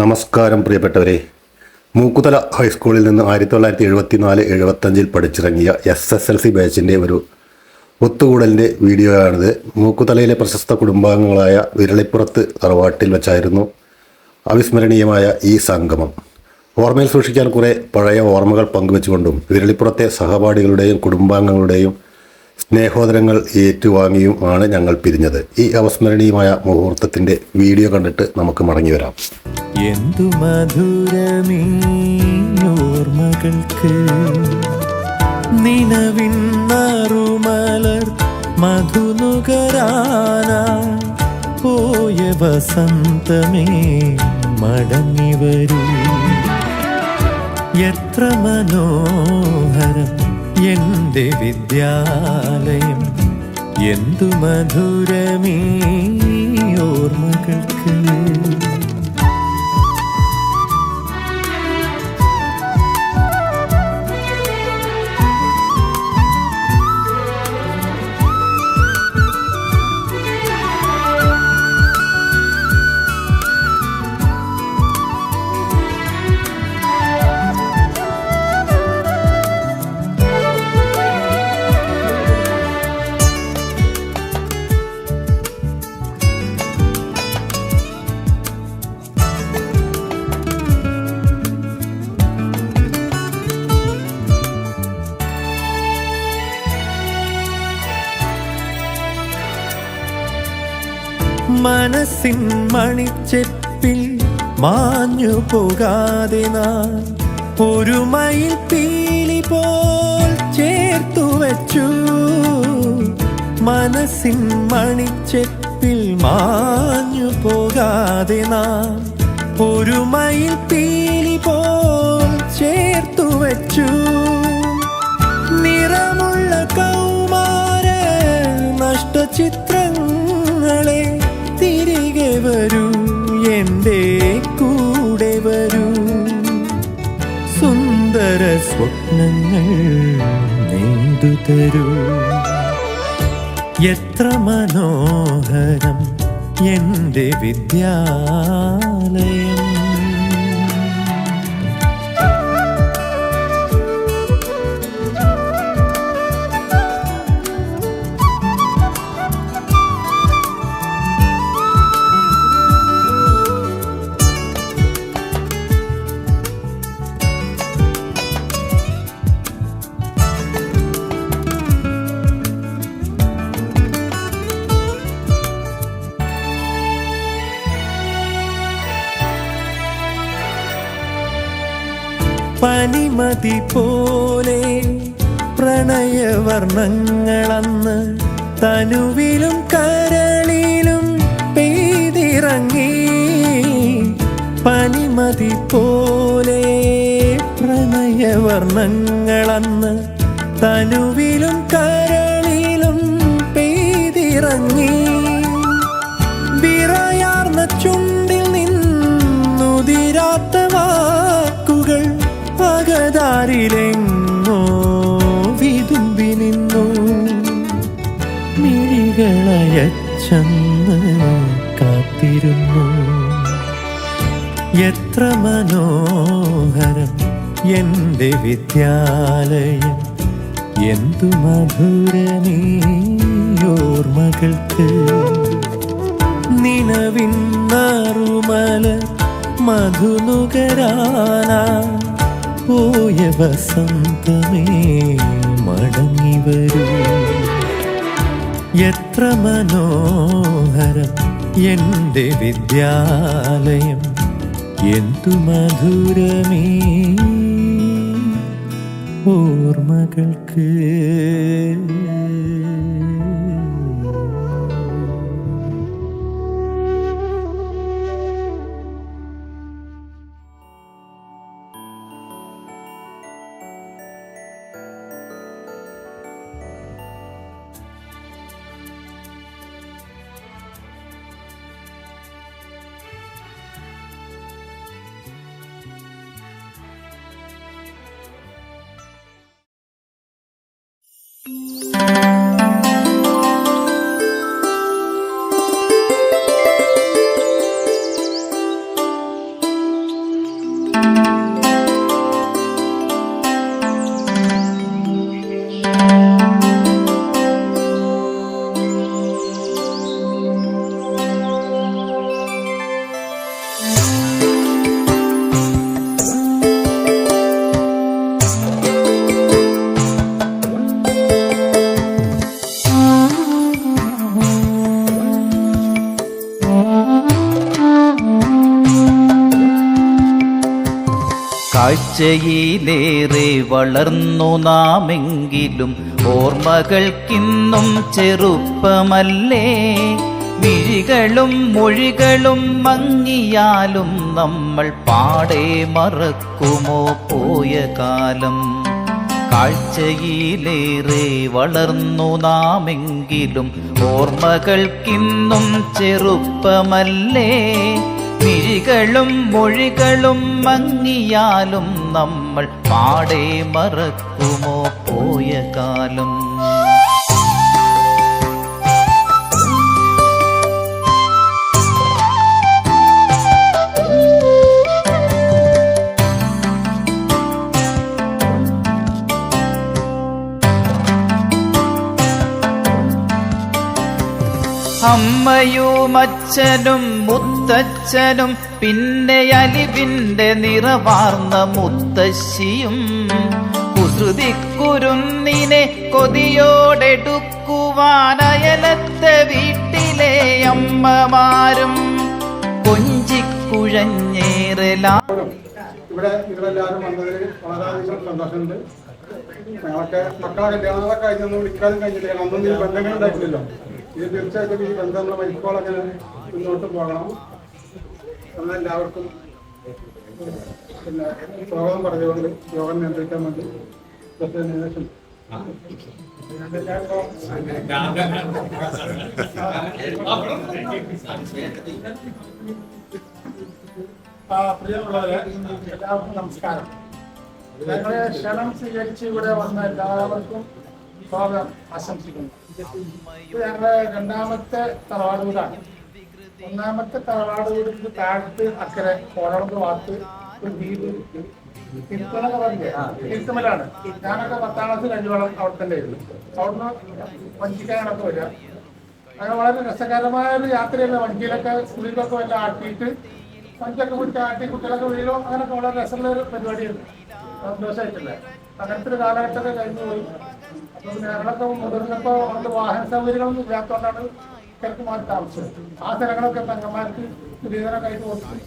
നമസ്കാരം പ്രിയപ്പെട്ടവരെ. മൂക്കുതല ഹൈസ്കൂളിൽ നിന്ന് ആയിരത്തി തൊള്ളായിരത്തി എഴുപത്തി നാല് എഴുപത്തഞ്ചിൽ പഠിച്ചിറങ്ങിയ എസ് എസ് എൽ സി ബാച്ചിന്റെ ഒരു ഒത്തുകൂടലിന്റെ വീഡിയോയാണിത്. മൂക്കുതലയിലെ പ്രശസ്ത കുടുംബാംഗങ്ങളായ വിരളിപ്പുറത്ത് തറവാട്ടിൽ വെച്ചായിരുന്നു അവിസ്മരണീയമായ ഈ സംഗമം. ഓർമ്മയിൽ സൂക്ഷിക്കാൻ കുറേ പഴയ ഓർമ്മകൾ പങ്കുവെച്ചുകൊണ്ടും വിരളിപ്പുറത്തെ സഹപാഠികളുടെയും കുടുംബാംഗങ്ങളുടെയും സ്നേഹോദരങ്ങൾ ഏറ്റുവാങ്ങിയും ആണ് ഞങ്ങൾ പിരിഞ്ഞത്. ഈ അവസ്മരണീയമായ മുഹൂർത്തത്തിന്റെ വീഡിയോ കണ്ടിട്ട് നമുക്ക് മടങ്ങി വരാം. എന്തു മധുരമീ ഓർമ്മകൾക്ക് നിലവിൻ നറുമലർ മധുനുകരാനായി പോയ വസന്തമേ മടങ്ങി എത്ര മനോഹരം എന്റെ വിദ്യാലയം എന്തു മധുരമീ ഓർമ്മകൾക്ക്. മനസ്സിൻ മണിച്ചെപ്പിൽ മാഞ്ഞു പോകാതെ നാം ഒരു മയിൽ പീലി പോൽ ചേർത്തു വച്ചു. മനസ്സിൻ മണിച്ചെപ്പിൽ മാഞ്ഞു പോകാതെ നാം ഒരു മയിൽ പീലി പോൽ ചേർത്തു വച്ചു. എന്റെ കൂടെ വരൂ. സുന്ദര സ്വപ്നങ്ങൾ നെയ്തു തരൂ. എത്ര മനോഹരം എന്റെ വിദ്യാലയം. പനിമതി പോലെ പ്രണയവർണങ്ങളന്ന് തനുവിലും കരളിലും പെയ്തിറങ്ങി പനിമതി പോലെ പ്രണയവർണങ്ങളന്ന് തനുവിലും കരളിലും പെയ്തിറങ്ങി. വിറയാർന്ന ചുണ്ടിൽ നിന്നുതിരാത്ത വാക്കുകൾ പകതാരിലെങ്ങോ വിതുമ്പി നിന്നു. മിഴികളയച്ചെന്ന് കാത്തിരുന്നു. എത്ര മനോഹരം എന്റെ വിദ്യാലയം. എന്തു മധുരമീ ഓർമ്മകൾക്ക് നിലവിൻ നറുമല മധുനുകരാനാ പോയ വസന്തമേ മടങ്ങി വരൂ. എത്ര മനോഹരം എന്റെ വിദ്യാലയം എന്തു മധുരമേ. ഓർമ്മകൾക്ക് കാഴ്ചയിലേറെ വളർന്നു നാമെങ്കിലും ഓർമ്മകൾക്കിന്നും ചെറുപ്പമല്ലേ? വിഴികളും മൊഴികളും മങ്ങിയാലും നമ്മൾ പാടെ മറക്കുമോ പോയ കാലം? കാഴ്ചയിലേറെ വളർന്നു നാമെങ്കിലും ഓർമ്മകൾക്കിന്നും ചെറുപ്പമല്ലേ? മിഴികളും മൊഴികളും മങ്ങിയാലും നമ്മൾ പാടെ മറക്കുമോ പോയ കാലം? അമ്മയും അച്ഛനും മുത്തച്ഛനും പിന്നെ അലിവിന്റെ നിറവാർന്ന മുത്തശ്ശിയും കുസൃതിക്കുരുന്നിനെ കൊതിയോടെടുക്കുവാനയലത്തെ വീട്ടിലെ അമ്മമാരും കൊഞ്ചിക്കുഴഞ്ഞേറലാ ഇവിടെ നിങ്ങളെല്ലാവരും വന്നതിൽ വളരെയധികം സന്തോഷമുണ്ട്. ഞങ്ങളൊക്കെ മക്കളെ കല്യാണങ്ങളൊക്കെ കഴിഞ്ഞൊന്നും വിളിക്കാനും കഴിഞ്ഞില്ല അന്നൊന്നും ഈ ബന്ധങ്ങൾ ഉണ്ടായിട്ടില്ലല്ലോ. ഇത് തീർച്ചയായിട്ടും ഈ ബന്ധം നമ്മളെ മരിക്കോളം അങ്ങനെ മുന്നോട്ട് പോകണം. എന്നെല്ലാവർക്കും പിന്നെ സ്വാഗതം പറഞ്ഞുകൊണ്ട് യോഗം നിയന്ത്രിക്കാൻ വേണ്ടി നിർദ്ദേശം പ്രിയമുള്ളവരെ എല്ലാവർക്കും നമസ്കാരം. ഞങ്ങളെ ക്ഷണം സ്വീകരിച്ച് ഇവിടെ വന്ന എല്ലാവർക്കും സ്വാഗതം ആശംസിക്കുന്നു. ഞങ്ങളെ രണ്ടാമത്തെ തറവാട് ഒന്നാമത്തെ തറവാട് വീടിന്റെ താഴത്ത് അക്കരെ ഒരു തിരുത്തലൊക്കെ പറഞ്ഞേ തിരുത്തമലാണ് ഞാനൊക്കെ പത്താം ക്ലാസ് കഴിഞ്ഞോളം അവിടെ തന്നെ ആയിരുന്നു അവിടുന്ന് വഞ്ചിക്കാനൊക്കെ വരിക അങ്ങനെ വളരെ രസകരമായ ഒരു യാത്രയല്ല വഞ്ചിയിലൊക്കെ സ്കൂളിലൊക്കെ വല്ല ആട്ടിയിട്ട് വഞ്ചൊക്കെ പിടിച്ച് ആട്ടി കുട്ടികളൊക്കെ വീഴോ അങ്ങനെയൊക്കെ വളരെ രസമുള്ള ഒരു പരിപാടിയായിരുന്നു. സന്തോഷമായിട്ടില്ല? അങ്ങനത്തെ ഒരു കാലഘട്ടമൊക്കെ കഴിഞ്ഞു പോയി. അപ്പൊ ഞങ്ങളൊക്കെ മുതിർന്നപ്പോ അതുകൊണ്ട് വാഹന സൗകര്യങ്ങളൊന്നും ഇല്ലാത്തതുകൊണ്ടാണ് മാറി താമസിച്ചത് ആ സ്ഥലങ്ങളൊക്കെ പെങ്ങന്മാർക്ക് സ്ത്രീധനമൊക്കെ കൊടുത്ത്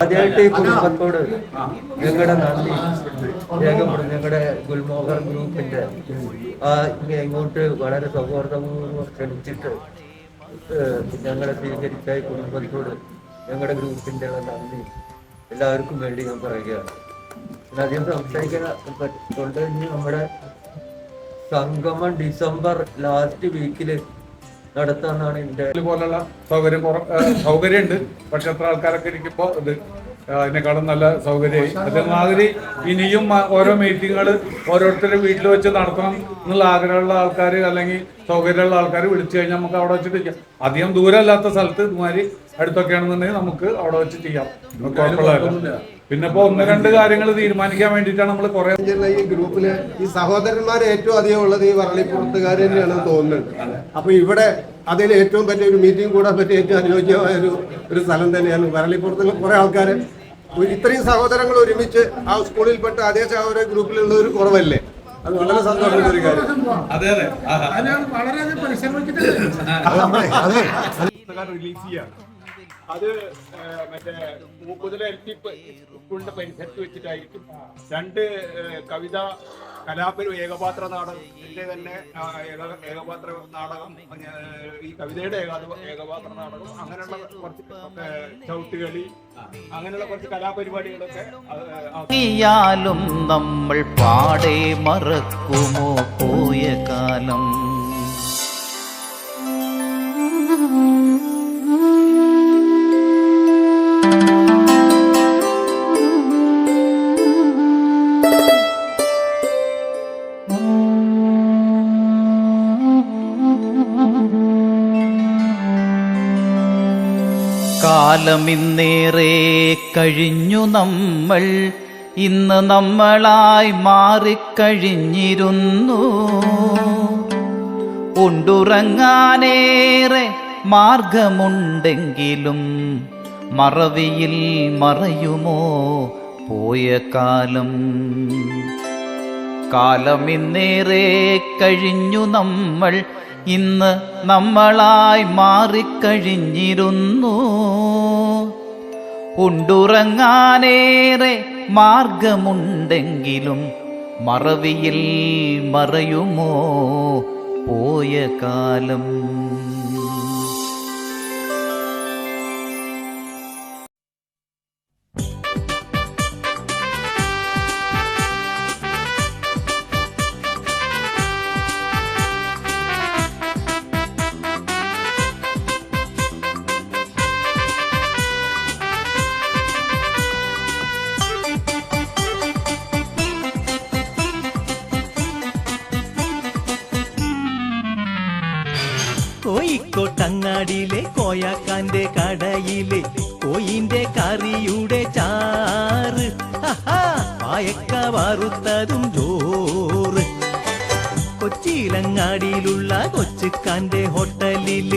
ആദ്യമായിട്ട് കുടുംബത്തോട് ഞങ്ങളുടെ നന്ദി രേഖപ്പെടും ഞങ്ങളുടെ ഗുൽമോഹർ ഗ്രൂപ്പിന്റെ ആ ഇങ്ങോട്ട് വളരെ സൗഹാർദ്ദപൂർവം ക്ഷണിച്ചിട്ട് ഞങ്ങളെ സ്വീകരിച്ച കുടുംബത്തോട് ഞങ്ങളുടെ ഗ്രൂപ്പിന്റെ നന്ദി എല്ലാവർക്കും വേണ്ടി ഞാൻ പറയുകയാണ്. അധികം സംസാരിക്കാൻ ഇനി നമ്മുടെ സംഗമം ഡിസംബർ ലാസ്റ്റ് വീക്കിൽ നടത്താന്നാണ് എന്റെ പോലുള്ള സൗകര്യം സൗകര്യം ഉണ്ട് പക്ഷെ അത്ര ആൾക്കാരൊക്കെ ഇരിക്കുമ്പോ ഇത് അതിനേക്കാളും നല്ല സൗകര്യമായി. അതേമാതിരി ഇനിയും ഓരോ മീറ്റിങ്ങുകൾ ഓരോരുത്തരുടെ വീട്ടിൽ വെച്ച് നടത്തണം എന്നുള്ള ആഗ്രഹമുള്ള ആൾക്കാർ അല്ലെങ്കിൽ സൗകര്യമുള്ള ആൾക്കാർ വിളിച്ചു കഴിഞ്ഞാൽ നമുക്ക് അവിടെ വെച്ചിട്ട് ചെയ്യാം. അധികം ദൂരമല്ലാത്ത സ്ഥലത്ത് ഇതുമാതിരി അടുത്തൊക്കെ ആണെന്നുണ്ടെങ്കിൽ നമുക്ക് അവിടെ വെച്ച് ചെയ്യാം. പിന്നെ ഇപ്പൊ ഒന്ന് രണ്ട് കാര്യങ്ങൾ തീരുമാനിക്കാൻ വേണ്ടിയിട്ടാണ് നമ്മൾ കുറെ ഈ ഗ്രൂപ്പിൽ ഈ സഹോദരന്മാർ ഏറ്റവും അധികം ഉള്ളത് ഈ വറളിപ്പുറത്തുകാർ തന്നെയാണ് തോന്നുന്നത് അപ്പൊ ഇവിടെ അതിൽ ഏറ്റവും പറ്റിയ ഒരു മീറ്റിംഗ് കൂടാൻ പറ്റിയ ഏറ്റവും അനുയോജ്യമായ ഒരു ഒരു സ്ഥലം തന്നെയാണ് വരളിപ്പുറത്തുള്ള കുറെ ആൾക്കാർ ഇത്രയും സഹോദരങ്ങൾ ഒരുമിച്ച് ആ സ്കൂളിൽ പെട്ട അതേ സഹോദര ഗ്രൂപ്പിലുള്ള ഒരു കുറവല്ലേ? അത് വളരെ സന്തോഷമുള്ള ഒരു കാര്യം. അതെ വളരെയധികം പരിശ്രമിച്ചിട്ട് റിലീസ് ചെയ്യാണ് അത് മറ്റേ മൂക്കുതല എൽ പി സ്കൂളിന്റെ പരിസരത്ത് വെച്ചിട്ടായിരിക്കും. രണ്ട് കവിത കലാപരും ഏകപാത്ര നാടകത്തിന്റെ തന്നെ ഏകപാത്ര നാടകം ഈ കവിതയുടെ ഏകാ- ഏകപാത്ര നാടകം അങ്ങനെയുള്ള കുറച്ച് ചവിട്ടുകളി അങ്ങനെയുള്ള കുറച്ച് കലാപരിപാടികളൊക്കെ നമ്മൾ പാടെ മറക്കുമോ? പോയ കാലം കാലമിന്നേറെ കഴിഞ്ഞു നമ്മൾ. ഇന്ന് നമ്മളായി മാറിക്കഴിഞ്ഞിരുന്നു. ഉണ്ടുറങ്ങാനേറെ മാർഗമുണ്ടെങ്കിലും മറവിയിൽ മറയുമോ പോയ കാലം? കാലമിന്നേറെ കഴിഞ്ഞു നമ്മൾ. ഇന്ന് നമ്മളായി മാറിക്കഴിഞ്ഞിരുന്നു. ഉണ്ടുറങ്ങാനേറെ മാർഗമുണ്ടെങ്കിലും മറവിയിൽ മറയുമോ? പോയ കാലം കോയാക്കാന്റെ കടയിലെ കോയിന്റെ കറിയുടെ ചാറ്. പായക്ക വറുത്തതും ചോറ്. കൊച്ചിയിലങ്ങാടിയിലുള്ള കൊച്ചുക്കാന്റെ ഹോട്ടലിൽ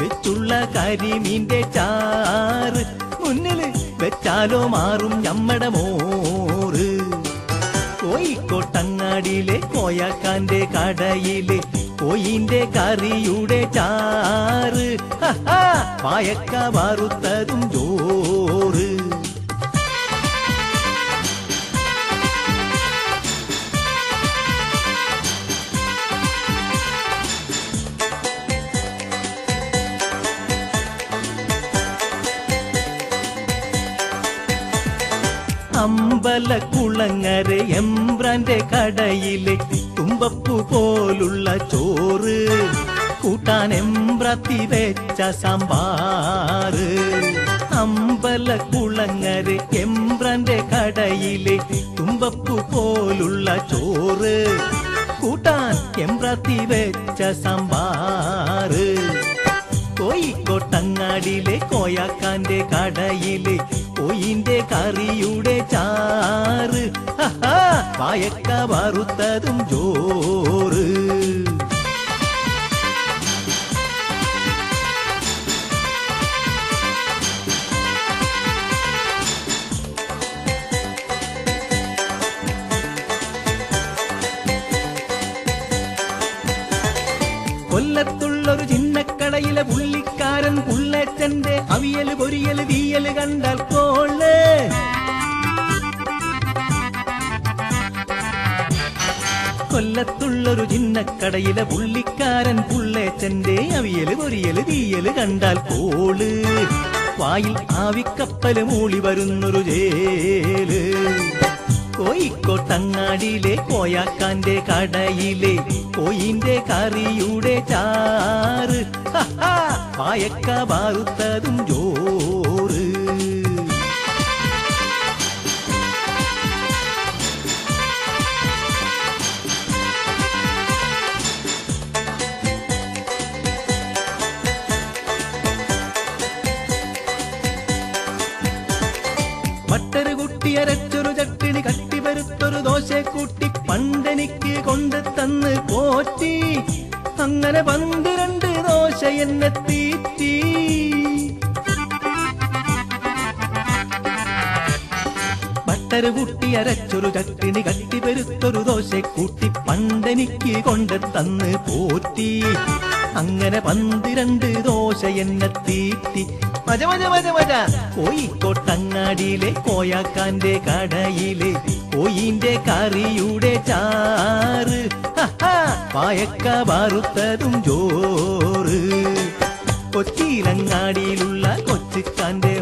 വെച്ചുള്ള കരിമീന്റെ ചാറ്. മുന്നിൽ വെച്ചാലോ മാറും ഞമ്മടെ മോറ് കോയിക്കോട്ടങ്ങാടിയിലെ കോയാക്കാന്റെ കടയിലെ കോയിന്റെ കറിയുടെ ചാറ്. പായക്ക വറുത്തതും ചോറ്. അമ്പലക്കുളങ്ങര എംബ്രാന്റെ കടയിലെ തുമ്പപ്പു പോലുള്ള ചോറ്. കൂട്ടാൻ എംബ്രത്തി വെച്ച സാമ്പാറ്. അമ്പലക്കുളങ്ങര എംബ്രാന്റെ കടയിലെ തുമ്പപ്പു പോലുള്ള ചോറ്. കൂട്ടാൻ എംബ്രത്തി വെച്ച സാമ്പാറ്. കോയിക്കോട്ടങ്ങാടിയിലെ കോയാക്കാന്റെ കടയിലെ കോയിന്റെ കറിയുടെ ചാറ്. ഹഹാ, വായക്ക വറുത്തതും ചോറ്. കൊല്ലത്തുള്ളൊരു ചിന്നക്കടയിലെ പുള്ളിക്കാരൻ പുള്ളേച്ചന്റെ അവിയൽ പൊരിയൽ തീയൽ കണ്ടാൽ പോൾ വായിൽ ആവിക്കപ്പൽ മൂളി വരുന്നൊരു ജേൽ കോയിക്കോട്ടങ്ങാടിയിലെ കോയാക്കാന്റെ കടയിലെ കോയിന്റെ കറിയുടെ ചാറ്. പായക്ക വാറുത്തതും ചോറ് അരച്ചൊരു ചട്ടിണി കട്ടി വരുത്തൊരു ദോശ കൂട്ടി പണ്ടെനിക്ക് കൊണ്ട് തന്ന് പോറ്റി. അങ്ങനെ പന്തിരണ്ട് ദോശ എന്നെ തീറ്റി. കൂട്ടി അരച്ചൊരു ചട്ടിണി കട്ടി വരുത്തൊരു ദോശ കൂട്ടി പണ്ടെനിക്ക് കൊണ്ട് തന്ന് പോറ്റി. അങ്ങനെ പന്തിരണ്ട് ദോശ എന്നെ തീറ്റി. മജ മജ മജ മജ കോയിക്കോട്ടങ്ങാടിയിലെ കോയാക്കാന്റെ കടയിലെ കോയിന്റെ കറിയുടെ ചാറ്. പായക്ക വറുത്തതും ചോറ്. കൊച്ചിയിലങ്ങാടിയിലുള്ള കൊച്ചിക്കാന്റെ